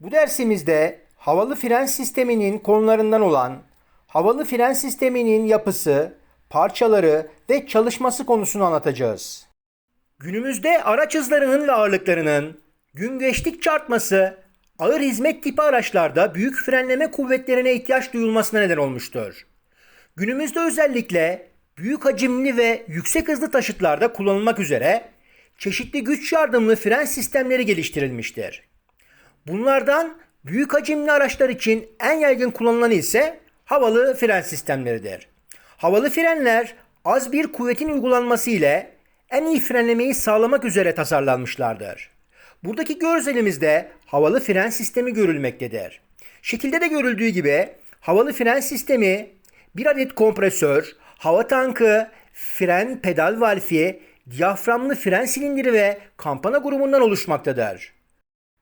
Bu dersimizde havalı fren sisteminin konularından olan havalı fren sisteminin yapısı, parçaları ve çalışması konusunu anlatacağız. Günümüzde araç hızlarının ve ağırlıklarının gün geçtikçe artması ağır hizmet tipi araçlarda büyük frenleme kuvvetlerine ihtiyaç duyulmasına neden olmuştur. Günümüzde özellikle büyük hacimli ve yüksek hızlı taşıtlarda kullanılmak üzere çeşitli güç yardımlı fren sistemleri geliştirilmiştir. Bunlardan büyük hacimli araçlar için en yaygın kullanılanı ise havalı fren sistemleridir. Havalı frenler az bir kuvvetin uygulanması ile en iyi frenlemeyi sağlamak üzere tasarlanmışlardır. Buradaki görselimizde havalı fren sistemi görülmektedir. Şekilde de görüldüğü gibi havalı fren sistemi bir adet kompresör, hava tankı, fren pedal valfi, diyaframlı fren silindiri ve kampana grubundan oluşmaktadır.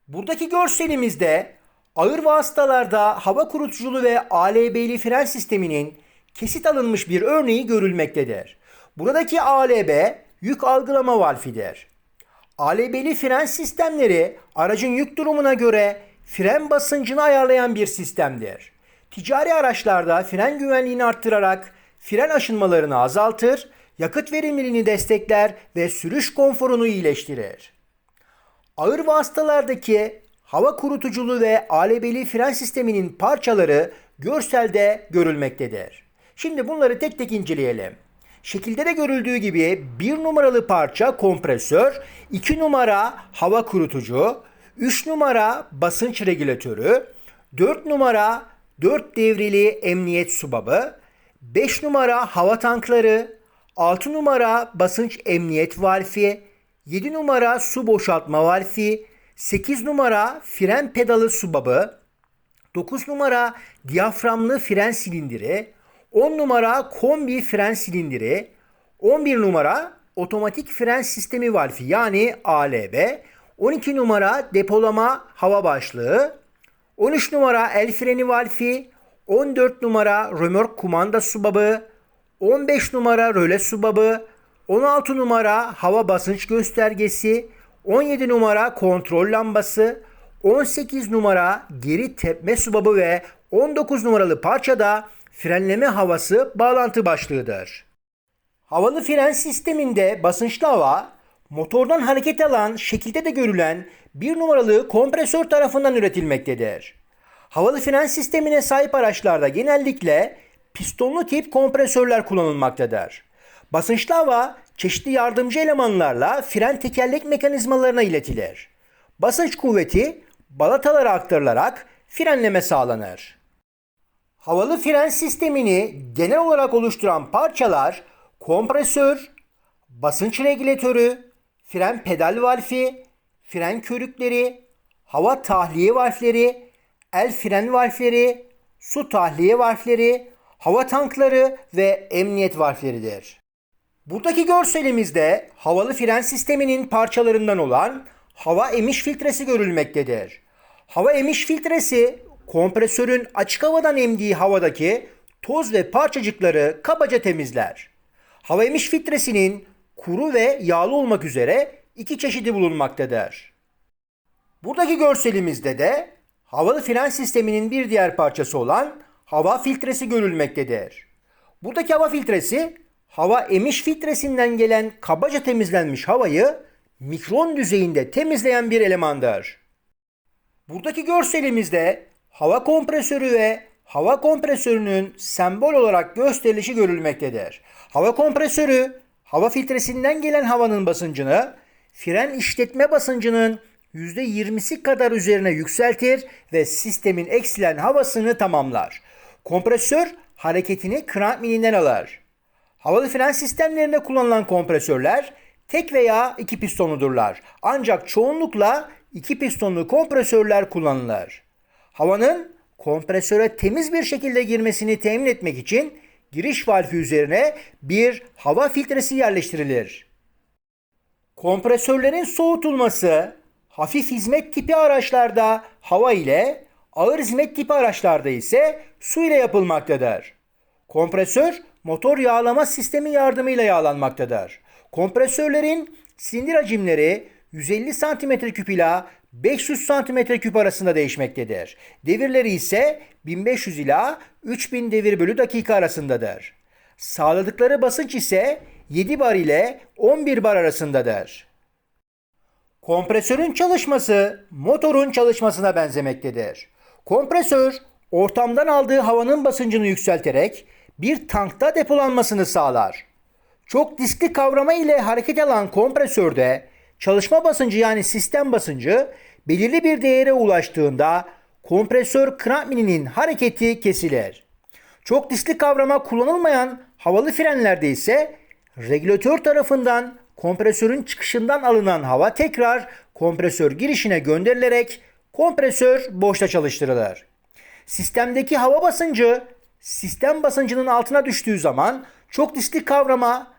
Buradaki görselimizde ağır vasıtalarda hava kurutuculu ve ALB'li fren sisteminin kesit alınmış bir örneği görülmektedir. Buradaki ALB yük algılama valfidir. ALB'li fren sistemleri aracın yük durumuna göre fren basıncını ayarlayan bir sistemdir. Ticari araçlarda fren güvenliğini arttırarak fren aşınmalarını azaltır, yakıt verimliliğini destekler ve sürüş konforunu iyileştirir. Ağır vasıtalardaki hava kurutuculu ve alebeli fren sisteminin parçaları görselde görülmektedir. Şimdi bunları tek tek inceleyelim. Şekilde de görüldüğü gibi bir numaralı parça kompresör, 2 numara hava kurutucu, 3 numara basınç regülatörü, 4 numara 4 devrili emniyet subabı, 5 numara hava tankları, 6 numara basınç emniyet valfi, 7 numara su boşaltma valfi, 8 numara fren pedalı subabı, 9 numara diyaframlı fren silindiri, 10 numara kombi fren silindiri, 11 numara otomatik fren sistemi valfi yani ALB, 12 numara depolama hava başlığı, 13 numara el freni valfi, 14 numara römork kumanda subabı, 15 numara röle subabı, 16 numara hava basınç göstergesi, 17 numara kontrol lambası, 18 numara geri tepme subabı ve 19 numaralı parçada frenleme havası bağlantı başlığıdır. Havalı fren sisteminde basınçlı hava motordan hareket alan şekilde de görülen bir numaralı kompresör tarafından üretilmektedir. Havalı fren sistemine sahip araçlarda genellikle pistonlu tip kompresörler kullanılmaktadır. Basınçlı hava çeşitli yardımcı elemanlarla fren tekerlek mekanizmalarına iletilir. Basınç kuvveti balatalara aktarılarak frenleme sağlanır. Havalı fren sistemini genel olarak oluşturan parçalar kompresör, basınç regülatörü, fren pedal valfi, fren körükleri, hava tahliye valfleri, el fren valfleri, su tahliye valfleri, hava tankları ve emniyet valfleridir. Buradaki görselimizde havalı fren sisteminin parçalarından olan hava emiş filtresi görülmektedir. Hava emiş filtresi kompresörün açık havadan emdiği havadaki toz ve parçacıkları kabaca temizler. Hava emiş filtresinin kuru ve yağlı olmak üzere iki çeşidi bulunmaktadır. Buradaki görselimizde de havalı fren sisteminin bir diğer parçası olan hava filtresi görülmektedir. Buradaki hava filtresi hava emiş filtresinden gelen kabaca temizlenmiş havayı mikron düzeyinde temizleyen bir elemandır. Buradaki görselimizde hava kompresörü ve hava kompresörünün sembol olarak gösterilişi görülmektedir. Hava kompresörü hava filtresinden gelen havanın basıncını fren işletme basıncının %20'si kadar üzerine yükseltir ve sistemin eksilen havasını tamamlar. Kompresör hareketini krank milinden alır. Havalı fren sistemlerinde kullanılan kompresörler tek veya iki pistonludurlar. Ancak çoğunlukla iki pistonlu kompresörler kullanılır. Havanın kompresöre temiz bir şekilde girmesini temin etmek için giriş valfi üzerine bir hava filtresi yerleştirilir. Kompresörlerin soğutulması hafif hizmet tipi araçlarda hava ile, ağır hizmet tipi araçlarda ise su ile yapılmaktadır. Kompresör motor yağlama sistemi yardımıyla yağlanmaktadır. Kompresörlerin silindir hacimleri 150 cm küp ila 500 cm3 arasında değişmektedir. Devirleri ise 1500 ila 3000 devir bölü dakika arasındadır. Sağladıkları basınç ise 7 bar ile 11 bar arasındadır. Kompresörün çalışması motorun çalışmasına benzemektedir. Kompresör ortamdan aldığı havanın basıncını yükselterek bir tankta depolanmasını sağlar. Çok diskli kavrama ile hareket alan kompresörde çalışma basıncı yani sistem basıncı belirli bir değere ulaştığında kompresör krampmininin hareketi kesilir. Çok diskli kavrama kullanılmayan havalı frenlerde ise regülatör tarafından kompresörün çıkışından alınan hava tekrar kompresör girişine gönderilerek kompresör boşta çalıştırılır. Sistemdeki hava basıncı sistem basıncının altına düştüğü zaman çok diskli kavrama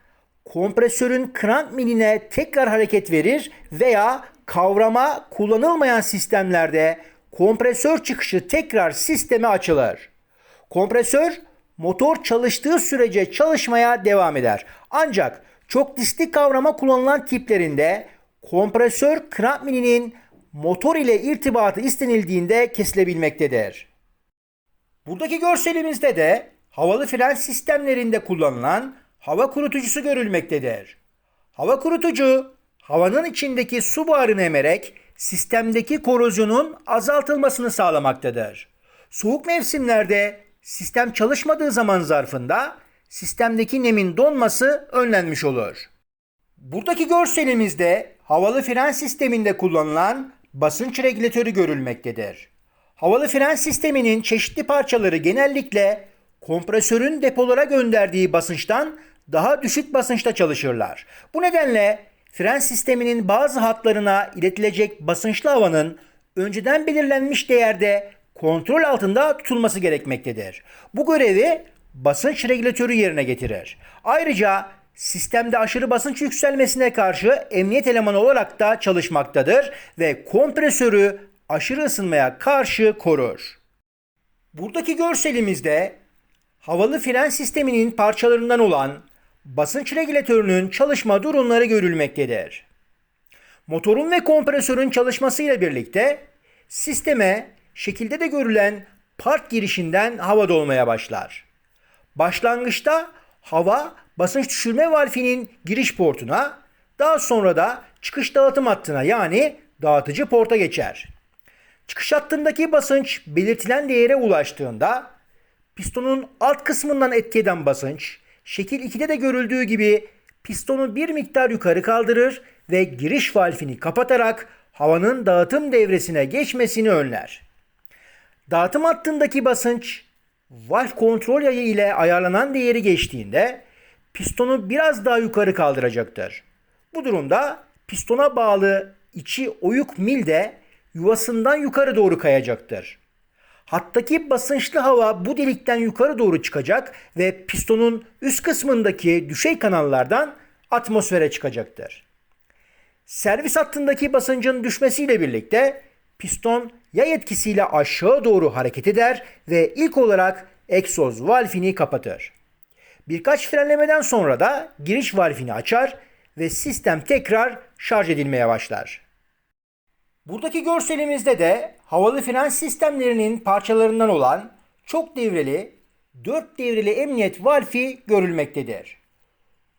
kompresörün krank miline tekrar hareket verir veya kavrama kullanılmayan sistemlerde kompresör çıkışı tekrar sisteme açılır. Kompresör motor çalıştığı sürece çalışmaya devam eder. Ancak çok diskli kavrama kullanılan tiplerinde kompresör krank milinin motor ile irtibatı istenildiğinde kesilebilmektedir. Buradaki görselimizde de havalı fren sistemlerinde kullanılan hava kurutucusu görülmektedir. Hava kurutucu havanın içindeki su buharını emerek sistemdeki korozyonun azaltılmasını sağlamaktadır. Soğuk mevsimlerde sistem çalışmadığı zaman zarfında sistemdeki nemin donması önlenmiş olur. Buradaki görselimizde havalı fren sisteminde kullanılan basınç regülatörü görülmektedir. Havalı fren sisteminin çeşitli parçaları genellikle kompresörün depolara gönderdiği basınçtan daha düşük basınçta çalışırlar. Bu nedenle fren sisteminin bazı hatlarına iletilecek basınçlı havanın önceden belirlenmiş değerde kontrol altında tutulması gerekmektedir. Bu görevi basınç regülatörü yerine getirir. Ayrıca sistemde aşırı basınç yükselmesine karşı emniyet elemanı olarak da çalışmaktadır ve kompresörü aşırı ısınmaya karşı korur. Buradaki görselimizde havalı fren sisteminin parçalarından olan basınç regülatörünün çalışma durumları görülmektedir. Motorun ve kompresörün çalışmasıyla birlikte sisteme şekilde de görülen park girişinden hava dolmaya başlar. Başlangıçta hava basınç düşürme valfinin giriş portuna, daha sonra da çıkış dağıtım hattına yani dağıtıcı porta geçer. Çıkış hattındaki basınç belirtilen değere ulaştığında pistonun alt kısmından etki eden basınç şekil 2'de de görüldüğü gibi pistonu bir miktar yukarı kaldırır ve giriş valfini kapatarak havanın dağıtım devresine geçmesini önler. Dağıtım hattındaki basınç valf kontrol yayı ile ayarlanan değeri geçtiğinde pistonu biraz daha yukarı kaldıracaktır. Bu durumda pistona bağlı içi oyuk mil de yuvasından yukarı doğru kayacaktır. Hattaki basınçlı hava bu delikten yukarı doğru çıkacak ve pistonun üst kısmındaki düşey kanallardan atmosfere çıkacaktır. Servis hattındaki basıncın düşmesiyle birlikte piston yay etkisiyle aşağı doğru hareket eder ve ilk olarak egzoz valfini kapatır. Birkaç frenlemeden sonra da giriş valfini açar ve sistem tekrar şarj edilmeye başlar. Buradaki görselimizde de havalı fren sistemlerinin parçalarından olan çok devreli, 4 devreli emniyet valfi görülmektedir.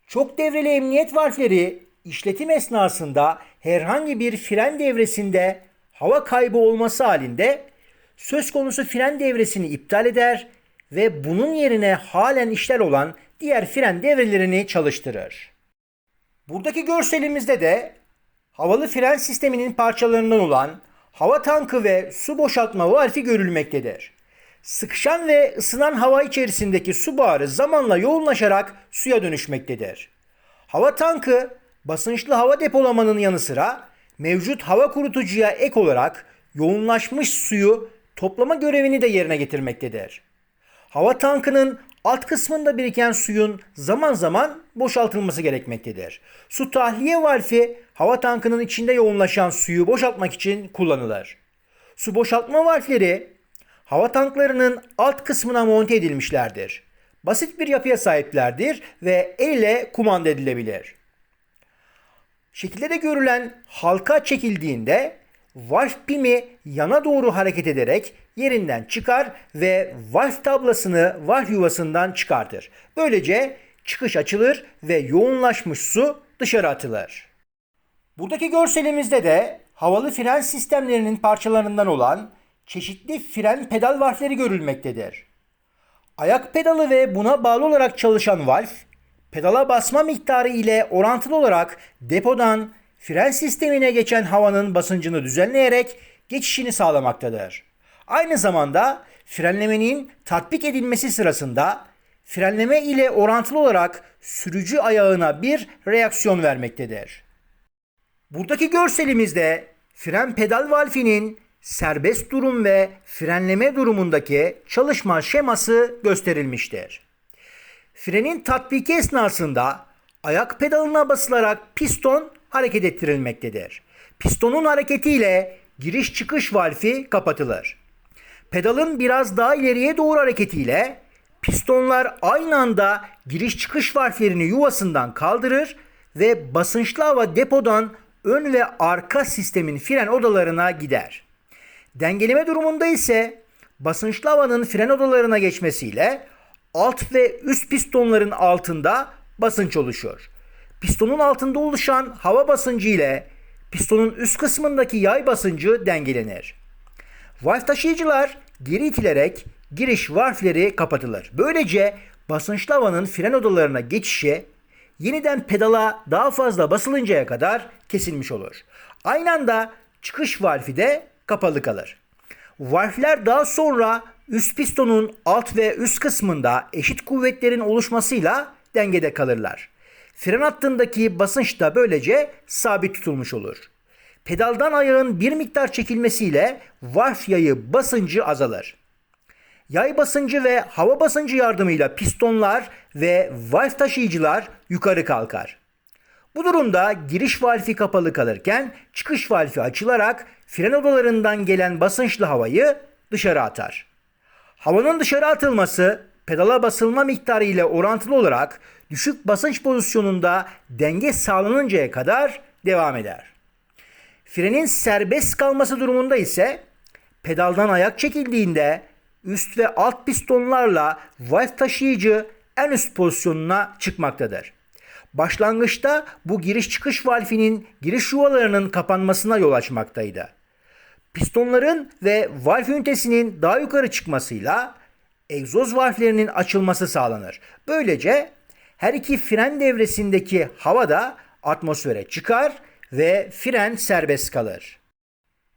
Çok devreli emniyet valfleri işletim esnasında herhangi bir fren devresinde hava kaybı olması halinde söz konusu fren devresini iptal eder ve bunun yerine halen işler olan diğer fren devrelerini çalıştırır. Buradaki görselimizde de havalı fren sisteminin parçalarından olan hava tankı ve su boşaltma valfi görülmektedir. Sıkışan ve ısınan hava içerisindeki su buharı zamanla yoğunlaşarak suya dönüşmektedir. Hava tankı basınçlı hava depolamanın yanı sıra mevcut hava kurutucuya ek olarak yoğunlaşmış suyu toplama görevini de yerine getirmektedir. Hava tankının alt kısmında biriken suyun zaman zaman boşaltılması gerekmektedir. Su tahliye valfi hava tankının içinde yoğunlaşan suyu boşaltmak için kullanılır. Su boşaltma valfleri hava tanklarının alt kısmına monte edilmişlerdir. Basit bir yapıya sahiplerdir ve el ile kumanda edilebilir. Şekilde de görülen halka çekildiğinde valf pimi yana doğru hareket ederek yerinden çıkar ve valf tablasını valf yuvasından çıkartır. Böylece çıkış açılır ve yoğunlaşmış su dışarı atılır. Buradaki görselimizde de havalı fren sistemlerinin parçalarından olan çeşitli fren pedal valfleri görülmektedir. Ayak pedalı ve buna bağlı olarak çalışan valf, pedala basma miktarı ile orantılı olarak depodan fren sistemine geçen havanın basıncını düzenleyerek geçişini sağlamaktadır. Aynı zamanda frenlemenin tatbik edilmesi sırasında frenleme ile orantılı olarak sürücü ayağına bir reaksiyon vermektedir. Buradaki görselimizde fren pedal valfinin serbest durum ve frenleme durumundaki çalışma şeması gösterilmiştir. Frenin tatbiki esnasında ayak pedalına basılarak piston hareket ettirilmektedir. Pistonun hareketiyle giriş çıkış valfi kapatılır. Pedalın biraz daha ileriye doğru hareketiyle pistonlar aynı anda giriş çıkış valflerini yuvasından kaldırır ve basınçlı hava depodan ön ve arka sistemin fren odalarına gider. Dengeleme durumunda ise basınçlı havanın fren odalarına geçmesiyle alt ve üst pistonların altında basınç oluşur. Pistonun altında oluşan hava basıncı ile pistonun üst kısmındaki yay basıncı dengelenir. Valf taşıyıcılar geri itilerek giriş valfleri kapatılır. Böylece basınçlı havanın fren odalarına geçişi yeniden pedala daha fazla basılıncaya kadar kesilmiş olur. Aynı anda çıkış valfi de kapalı kalır. Valfler daha sonra üst pistonun alt ve üst kısmında eşit kuvvetlerin oluşmasıyla dengede kalırlar. Fren hattındaki basınç da böylece sabit tutulmuş olur. Pedaldan ayağın bir miktar çekilmesiyle valf yayı basıncı azalır. Yay basıncı ve hava basıncı yardımıyla pistonlar ve valf taşıyıcılar yukarı kalkar. Bu durumda giriş valfi kapalı kalırken çıkış valfi açılarak fren odalarından gelen basınçlı havayı dışarı atar. Havanın dışarı atılması pedala basılma miktarı ile orantılı olarak düşük basınç pozisyonunda denge sağlanıncaya kadar devam eder. Frenin serbest kalması durumunda ise pedaldan ayak çekildiğinde üst ve alt pistonlarla valf taşıyıcı en üst pozisyonuna çıkmaktadır. Başlangıçta bu giriş çıkış valfinin giriş yuvalarının kapanmasına yol açmaktaydı. Pistonların ve valf ünitesinin daha yukarı çıkmasıyla egzoz valflerinin açılması sağlanır. Böylece her iki fren devresindeki hava da atmosfere çıkar ve fren serbest kalır.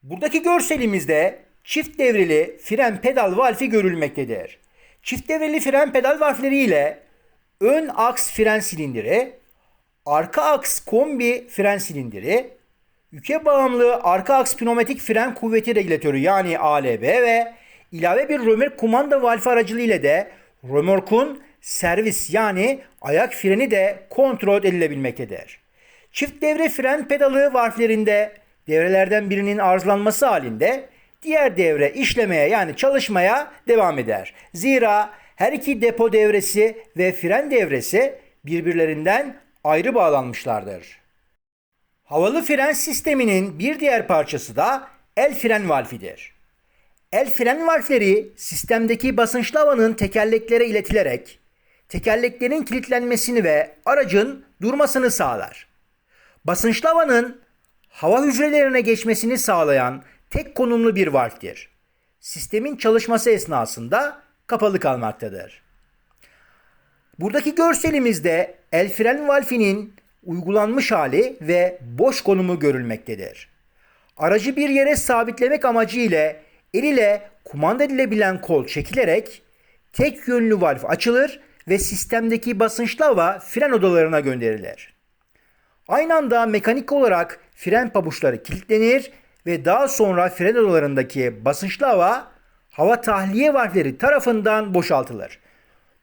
Buradaki görselimizde çift devreli fren pedal valfi görülmektedir. Çift devreli fren pedal valfleri ile ön aks fren silindiri, arka aks kombi fren silindiri, yüke bağımlı arka aks pneumatik fren kuvveti regülatörü yani ALB ve ilave bir römork kumanda valfi aracılığıyla de römorkun servis yani ayak freni de kontrol edilebilmektedir. Çift devre fren pedalı valflerinde devrelerden birinin arızalanması halinde diğer devre işlemeye yani çalışmaya devam eder. Zira her iki depo devresi ve fren devresi birbirlerinden ayrı bağlanmışlardır. Havalı fren sisteminin bir diğer parçası da el fren valfidir. El fren valfleri sistemdeki basınçlı havanın tekerleklere iletilerek tekerleklerin kilitlenmesini ve aracın durmasını sağlar. Basınçlı havanın hava hücrelerine geçmesini sağlayan tek konumlu bir valftir. Sistemin çalışması esnasında kapalı kalmaktadır. Buradaki görselimizde el fren valfinin uygulanmış hali ve boş konumu görülmektedir. Aracı bir yere sabitlemek amacı ile el ile kumanda edilebilen kol çekilerek tek yönlü valf açılır ve sistemdeki basınçlı hava fren odalarına gönderilir. Aynı anda mekanik olarak fren pabuçları kilitlenir ve daha sonra fren odalarındaki basınçlı hava hava tahliye valfleri tarafından boşaltılır.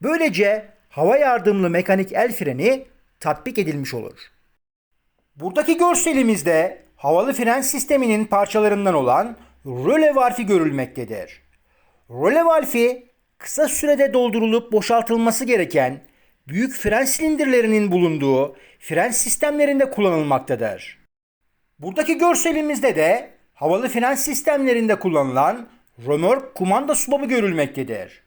Böylece hava yardımlı mekanik el freni tatbik edilmiş olur. Buradaki görselimizde havalı fren sisteminin parçalarından olan röle valfi görülmektedir. Röle valfi kısa sürede doldurulup boşaltılması gereken büyük fren silindirlerinin bulunduğu fren sistemlerinde kullanılmaktadır. Buradaki görselimizde de havalı fren sistemlerinde kullanılan römork kumanda subabı görülmektedir.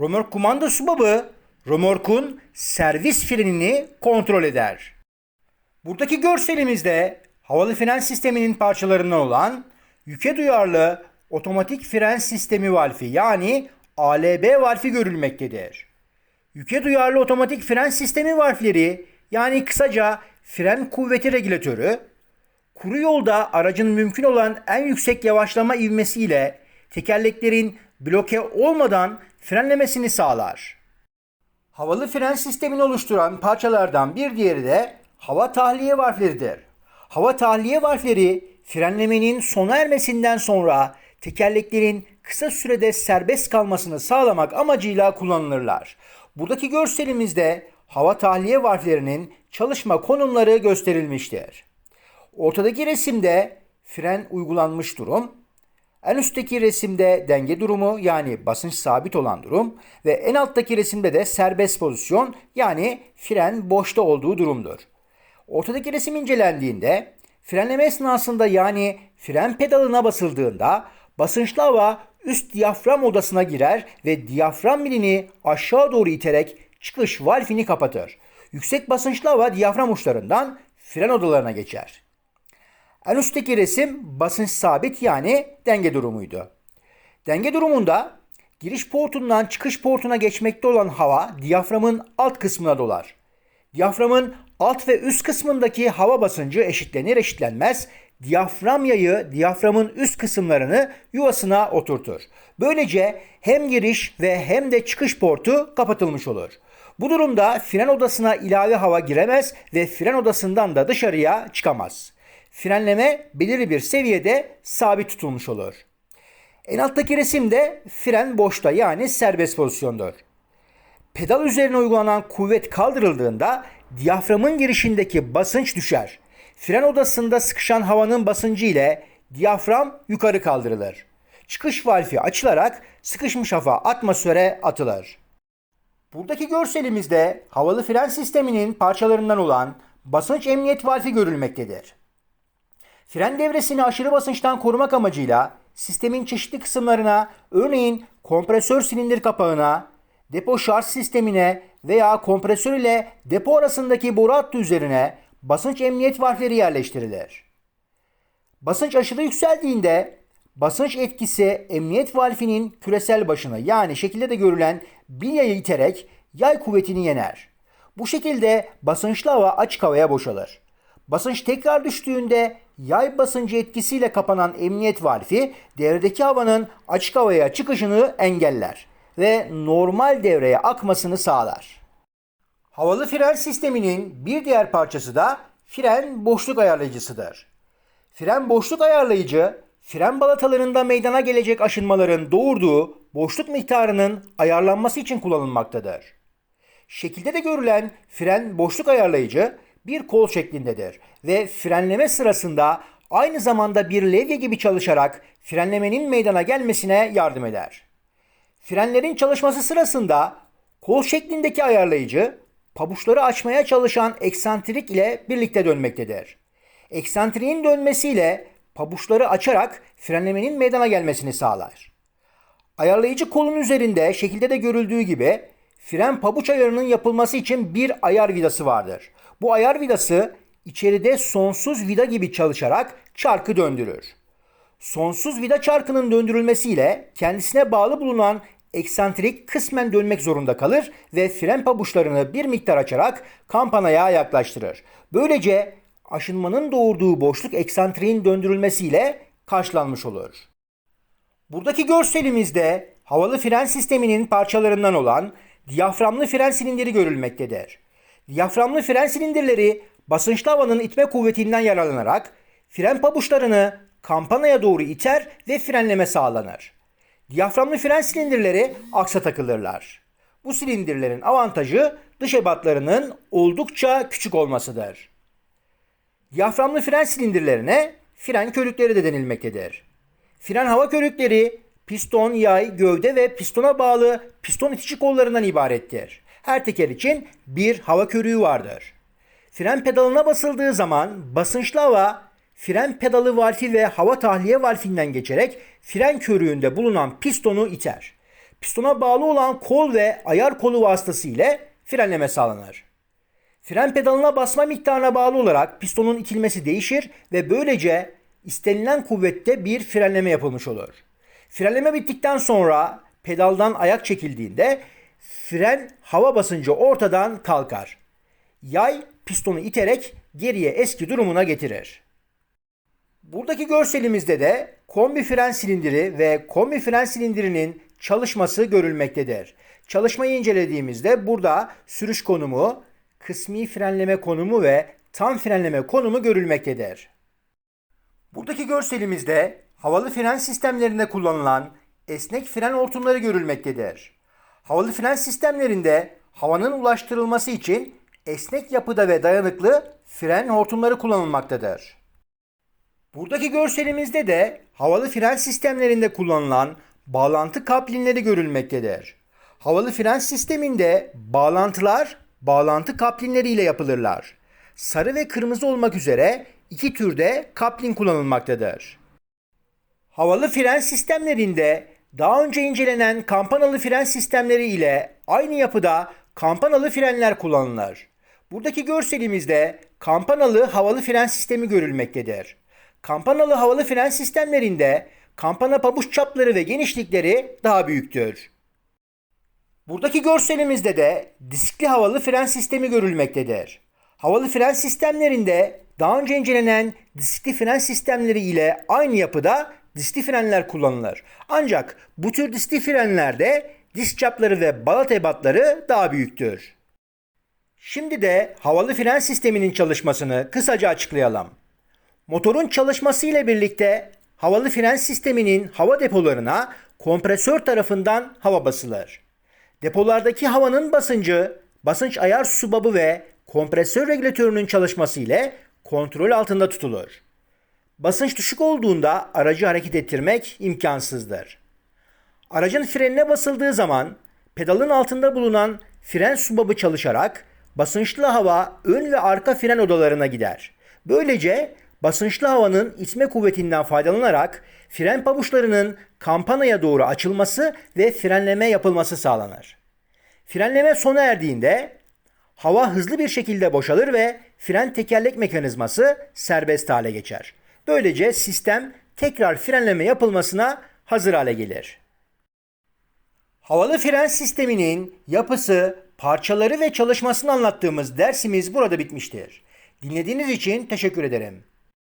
Römork kumanda subabı römorkun servis frenini kontrol eder. Buradaki görselimizde havalı fren sisteminin parçalarından olan yüke duyarlı otomatik fren sistemi valfi yani ALB valfi görülmektedir. Yüke duyarlı otomatik fren sistemi valfleri yani kısaca fren kuvveti regülatörü kuru yolda aracın mümkün olan en yüksek yavaşlama ivmesiyle tekerleklerin bloke olmadan frenlemesini sağlar. Havalı fren sistemini oluşturan parçalardan bir diğeri de hava tahliye valfleridir. Hava tahliye valfleri frenlemenin sona ermesinden sonra tekerleklerin kısa sürede serbest kalmasını sağlamak amacıyla kullanılırlar. Buradaki görselimizde hava tahliye valflerinin çalışma konumları gösterilmiştir. Ortadaki resimde fren uygulanmış durum, en üstteki resimde denge durumu yani basınç sabit olan durum ve en alttaki resimde de serbest pozisyon yani fren boşta olduğu durumdur. Ortadaki resim incelendiğinde frenleme esnasında yani fren pedalına basıldığında basınçlı hava üst diyafram odasına girer ve diyafram milini aşağı doğru iterek çıkış valfini kapatır. Yüksek basınçlı hava diyafram uçlarından fren odalarına geçer. En üstteki resim basınç sabit yani denge durumuydu. Denge durumunda giriş portundan çıkış portuna geçmekte olan hava diyaframın alt kısmına dolar. Diyaframın alt ve üst kısmındaki hava basıncı eşitlenir eşitlenmez diyafram yayı diyaframın üst kısımlarını yuvasına oturtur. Böylece hem giriş ve hem de çıkış portu kapatılmış olur. Bu durumda fren odasına ilave hava giremez ve fren odasından da dışarıya çıkamaz. Frenleme belirli bir seviyede sabit tutulmuş olur. En alttaki resimde fren boşta yani serbest pozisyondur. Pedal üzerine uygulanan kuvvet kaldırıldığında diyaframın girişindeki basınç düşer. Fren odasında sıkışan havanın basıncı ile diyafram yukarı kaldırılır. Çıkış valfi açılarak sıkışmış hava atmosfere atılır. Buradaki görselimizde havalı fren sisteminin parçalarından olan basınç emniyet valfi görülmektedir. Fren devresini aşırı basınçtan korumak amacıyla sistemin çeşitli kısımlarına örneğin kompresör silindir kapağına, depo şarj sistemine veya kompresör ile depo arasındaki boru hattı üzerine basınç emniyet valfleri yerleştirilir. Basınç aşırı yükseldiğinde basınç etkisi emniyet valfinin küresel başını yani şekilde de görülen bilyayı iterek yay kuvvetini yener. Bu şekilde basınçlı hava açık havaya boşalır. Basınç tekrar düştüğünde yay basıncı etkisiyle kapanan emniyet valfi devredeki havanın açık havaya çıkışını engeller ve normal devreye akmasını sağlar. Havalı fren sisteminin bir diğer parçası da fren boşluk ayarlayıcısıdır. Fren boşluk ayarlayıcı, fren balatalarında meydana gelecek aşınmaların doğurduğu boşluk miktarının ayarlanması için kullanılmaktadır. Şekilde de görülen fren boşluk ayarlayıcı bir kol şeklindedir ve frenleme sırasında aynı zamanda bir levye gibi çalışarak frenlemenin meydana gelmesine yardım eder. Frenlerin çalışması sırasında kol şeklindeki ayarlayıcı pabuçları açmaya çalışan eksantrik ile birlikte dönmektedir. Eksantriğin dönmesiyle pabuçları açarak frenlemenin meydana gelmesini sağlar. Ayarlayıcı kolun üzerinde şekilde de görüldüğü gibi fren pabuç ayarının yapılması için bir ayar vidası vardır. Bu ayar vidası içeride sonsuz vida gibi çalışarak çarkı döndürür. Sonsuz vida çarkının döndürülmesiyle kendisine bağlı bulunan eksantrik kısmen dönmek zorunda kalır ve fren pabuçlarını bir miktar açarak kampanaya yaklaştırır. Böylece aşınmanın doğurduğu boşluk eksantriğin döndürülmesiyle karşılanmış olur. Buradaki görselimizde havalı fren sisteminin parçalarından olan diyaframlı fren silindiri görülmektedir. Diyaframlı fren silindirleri basınçlı havanın itme kuvvetinden yararlanarak fren pabuçlarını kampanaya doğru iter ve frenleme sağlanır. Diyaframlı fren silindirleri aksa takılırlar. Bu silindirlerin avantajı dış ebatlarının oldukça küçük olmasıdır. Diyaframlı fren silindirlerine fren körükleri de denilmektedir. Fren hava körükleri piston, yay, gövde ve pistona bağlı piston itici kollarından ibarettir. Her teker için bir hava körüğü vardır. Fren pedalına basıldığı zaman basınçlı hava fren pedalı valfi ve hava tahliye valfinden geçerek fren körüğünde bulunan pistonu iter. Pistona bağlı olan kol ve ayar kolu vasıtasıyla frenleme sağlanır. Fren pedalına basma miktarına bağlı olarak pistonun itilmesi değişir ve böylece istenilen kuvvette bir frenleme yapılmış olur. Frenleme bittikten sonra pedaldan ayak çekildiğinde fren hava basıncı ortadan kalkar. Yay pistonu iterek geriye eski durumuna getirir. Buradaki görselimizde de kombi fren silindiri ve kombi fren silindirinin çalışması görülmektedir. Çalışmayı incelediğimizde burada sürüş konumu, kısmi frenleme konumu ve tam frenleme konumu görülmektedir. Buradaki görselimizde havalı fren sistemlerinde kullanılan esnek fren hortumları görülmektedir. Havalı fren sistemlerinde havanın ulaştırılması için esnek yapıda ve dayanıklı fren hortumları kullanılmaktadır. Buradaki görselimizde de havalı fren sistemlerinde kullanılan bağlantı kaplinleri görülmektedir. Havalı fren sisteminde bağlantılar bağlantı kaplinleri ile yapılırlar. Sarı ve kırmızı olmak üzere iki türde kaplin kullanılmaktadır. Havalı fren sistemlerinde daha önce incelenen kampanalı fren sistemleri ile aynı yapıda kampanalı frenler kullanılır. Buradaki görselimizde kampanalı havalı fren sistemi görülmektedir. Kampanalı havalı fren sistemlerinde kampana pabuç çapları ve genişlikleri daha büyüktür. Buradaki görselimizde de diskli havalı fren sistemi görülmektedir. Havalı fren sistemlerinde daha önce incelenen diskli fren sistemleri ile aynı yapıda diskli frenler kullanılır. Ancak bu tür diskli frenlerde disk çapları ve balat ebatları daha büyüktür. Şimdi de havalı fren sisteminin çalışmasını kısaca açıklayalım. Motorun çalışması ile birlikte havalı fren sisteminin hava depolarına kompresör tarafından hava basılır. Depolardaki havanın basıncı, basınç ayar subabı ve kompresör regülatörünün çalışması ile kontrol altında tutulur. Basınç düşük olduğunda aracı hareket ettirmek imkansızdır. Aracın frenine basıldığı zaman pedalın altında bulunan fren subabı çalışarak basınçlı hava ön ve arka fren odalarına gider. Böylece basınçlı havanın itme kuvvetinden faydalanarak fren pabuçlarının kampanaya doğru açılması ve frenleme yapılması sağlanır. Frenleme sona erdiğinde hava hızlı bir şekilde boşalır ve fren tekerlek mekanizması serbest hale geçer. Böylece sistem tekrar frenleme yapılmasına hazır hale gelir. Havalı fren sisteminin yapısı, parçaları ve çalışmasını anlattığımız dersimiz burada bitmiştir. Dinlediğiniz için teşekkür ederim.